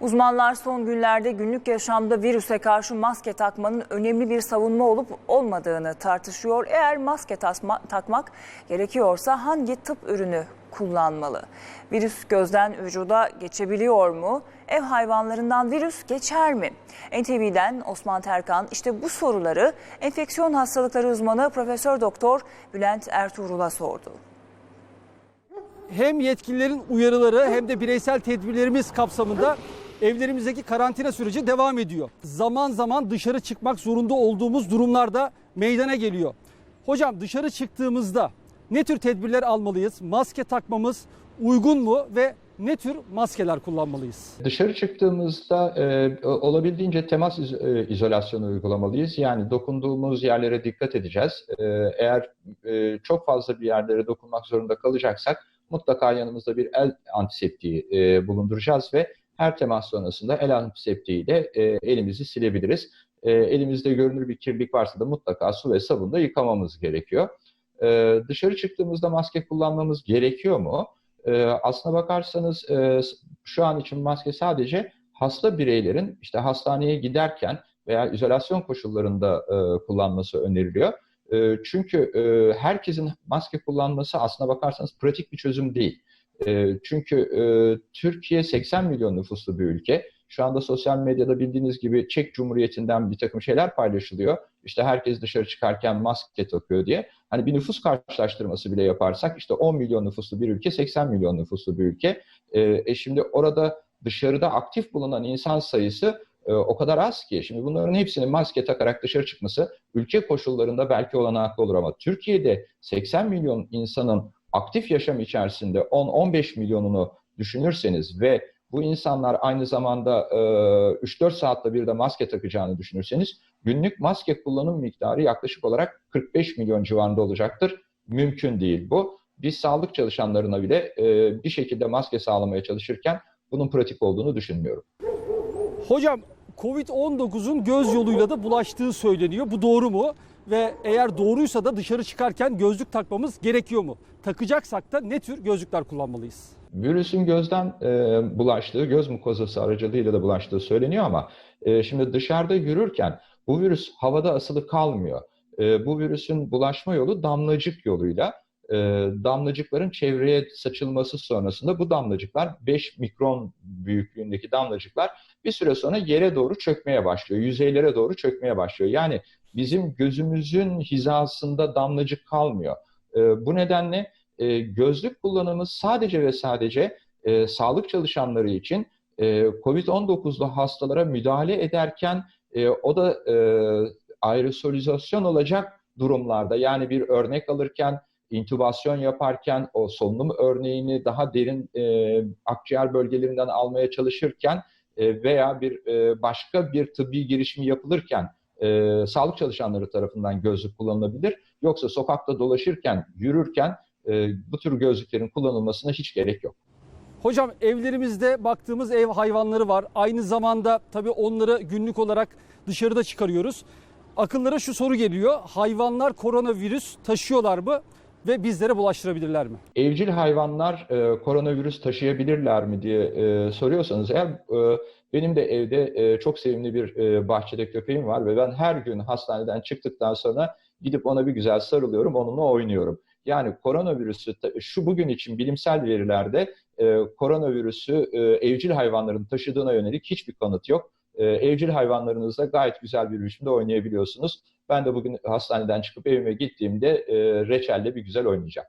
Uzmanlar son günlerde günlük yaşamda virüse karşı maske takmanın önemli bir savunma olup olmadığını tartışıyor. Eğer maske tasma- takmak gerekiyorsa hangi tıp ürünü kullanmalı? Virüs gözden vücuda geçebiliyor mu? Ev hayvanlarından virüs geçer mi? NTV'den Osman Terkan işte bu soruları enfeksiyon hastalıkları uzmanı Profesör Doktor Bülent Ertuğrul'a sordu. hem yetkililerin uyarıları hem de bireysel tedbirlerimiz kapsamında evlerimizdeki karantina süreci devam ediyor. Zaman zaman dışarı çıkmak zorunda olduğumuz durumlarda meydana geliyor. Hocam dışarı çıktığımızda ne tür tedbirler almalıyız? Maske takmamız uygun mu ve ne tür maskeler kullanmalıyız? Dışarı çıktığımızda e, olabildiğince temas iz- e, izolasyonu uygulamalıyız. Yani dokunduğumuz yerlere dikkat edeceğiz. E, eğer e, çok fazla bir yerlere dokunmak zorunda kalacaksak mutlaka yanımızda bir el antiseptiği e, bulunduracağız ve her temas sonrasında el antiseptiğiyle e, elimizi silebiliriz. E, elimizde görünür bir kirlilik varsa da mutlaka su ve sabunla yıkamamız gerekiyor. E, dışarı çıktığımızda maske kullanmamız gerekiyor mu? E, aslına bakarsanız e, şu an için maske sadece hasta bireylerin işte hastaneye giderken veya izolasyon koşullarında e, kullanması öneriliyor. E, çünkü e, herkesin maske kullanması aslına bakarsanız pratik bir çözüm değil. E, çünkü e, Türkiye 80 milyon nüfuslu bir ülke. Şu anda sosyal medyada bildiğiniz gibi Çek Cumhuriyeti'nden bir takım şeyler paylaşılıyor. İşte herkes dışarı çıkarken maske takıyor diye. Hani bir nüfus karşılaştırması bile yaparsak işte 10 milyon nüfuslu bir ülke 80 milyon nüfuslu bir ülke. E, e şimdi orada dışarıda aktif bulunan insan sayısı e, o kadar az ki. Şimdi bunların hepsinin maske takarak dışarı çıkması ülke koşullarında belki olanaklı olur ama Türkiye'de 80 milyon insanın aktif yaşam içerisinde 10-15 milyonunu düşünürseniz ve bu insanlar aynı zamanda e, 3-4 saatte bir de maske takacağını düşünürseniz günlük maske kullanım miktarı yaklaşık olarak 45 milyon civarında olacaktır. Mümkün değil bu. Biz sağlık çalışanlarına bile e, bir şekilde maske sağlamaya çalışırken bunun pratik olduğunu düşünmüyorum. Hocam Covid-19'un göz yoluyla da bulaştığı söyleniyor. Bu doğru mu? Ve eğer doğruysa da dışarı çıkarken gözlük takmamız gerekiyor mu? Takacaksak da ne tür gözlükler kullanmalıyız? Virüsün gözden e, bulaştığı, göz mukozası aracılığıyla da bulaştığı söyleniyor ama e, şimdi dışarıda yürürken bu virüs havada asılı kalmıyor. E, bu virüsün bulaşma yolu damlacık yoluyla. E, damlacıkların çevreye saçılması sonrasında bu damlacıklar 5 mikron büyüklüğündeki damlacıklar bir süre sonra yere doğru çökmeye başlıyor. Yüzeylere doğru çökmeye başlıyor. Yani bizim gözümüzün hizasında damlacık kalmıyor. E, bu nedenle e, gözlük kullanımı sadece ve sadece sağlık çalışanları için e, COVID-19'lu hastalara müdahale ederken o da aerosolizasyon olacak durumlarda yani bir örnek alırken intübasyon yaparken o solunum örneğini daha derin e, akciğer bölgelerinden almaya çalışırken e, veya bir e, başka bir tıbbi girişimi yapılırken e, sağlık çalışanları tarafından gözlük kullanılabilir. Yoksa sokakta dolaşırken, yürürken e, bu tür gözlüklerin kullanılmasına hiç gerek yok. Hocam evlerimizde baktığımız ev hayvanları var. Aynı zamanda tabii onları günlük olarak dışarıda çıkarıyoruz. Akıllara şu soru geliyor. Hayvanlar koronavirüs taşıyorlar mı ve bizlere bulaştırabilirler mi? Evcil hayvanlar e, koronavirüs taşıyabilirler mi diye e, soruyorsanız eğer e, benim de evde e, çok sevimli bir e, bahçede köpeğim var ve ben her gün hastaneden çıktıktan sonra gidip ona bir güzel sarılıyorum, onunla oynuyorum. Yani koronavirüsü şu bugün için bilimsel verilerde e, koronavirüsü e, evcil hayvanların taşıdığına yönelik hiçbir kanıt yok. E, evcil hayvanlarınızla gayet güzel bir biçimde oynayabiliyorsunuz. Ben de bugün hastaneden çıkıp evime gittiğimde e, reçelle bir güzel oynayacağım.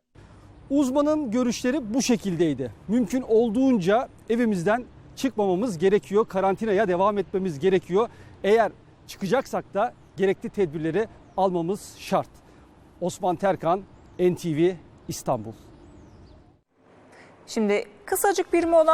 Uzmanın görüşleri bu şekildeydi. Mümkün olduğunca evimizden çıkmamamız gerekiyor. Karantinaya devam etmemiz gerekiyor. Eğer çıkacaksak da gerekli tedbirleri almamız şart. Osman Terkan, NTV İstanbul. Şimdi kısacık bir mola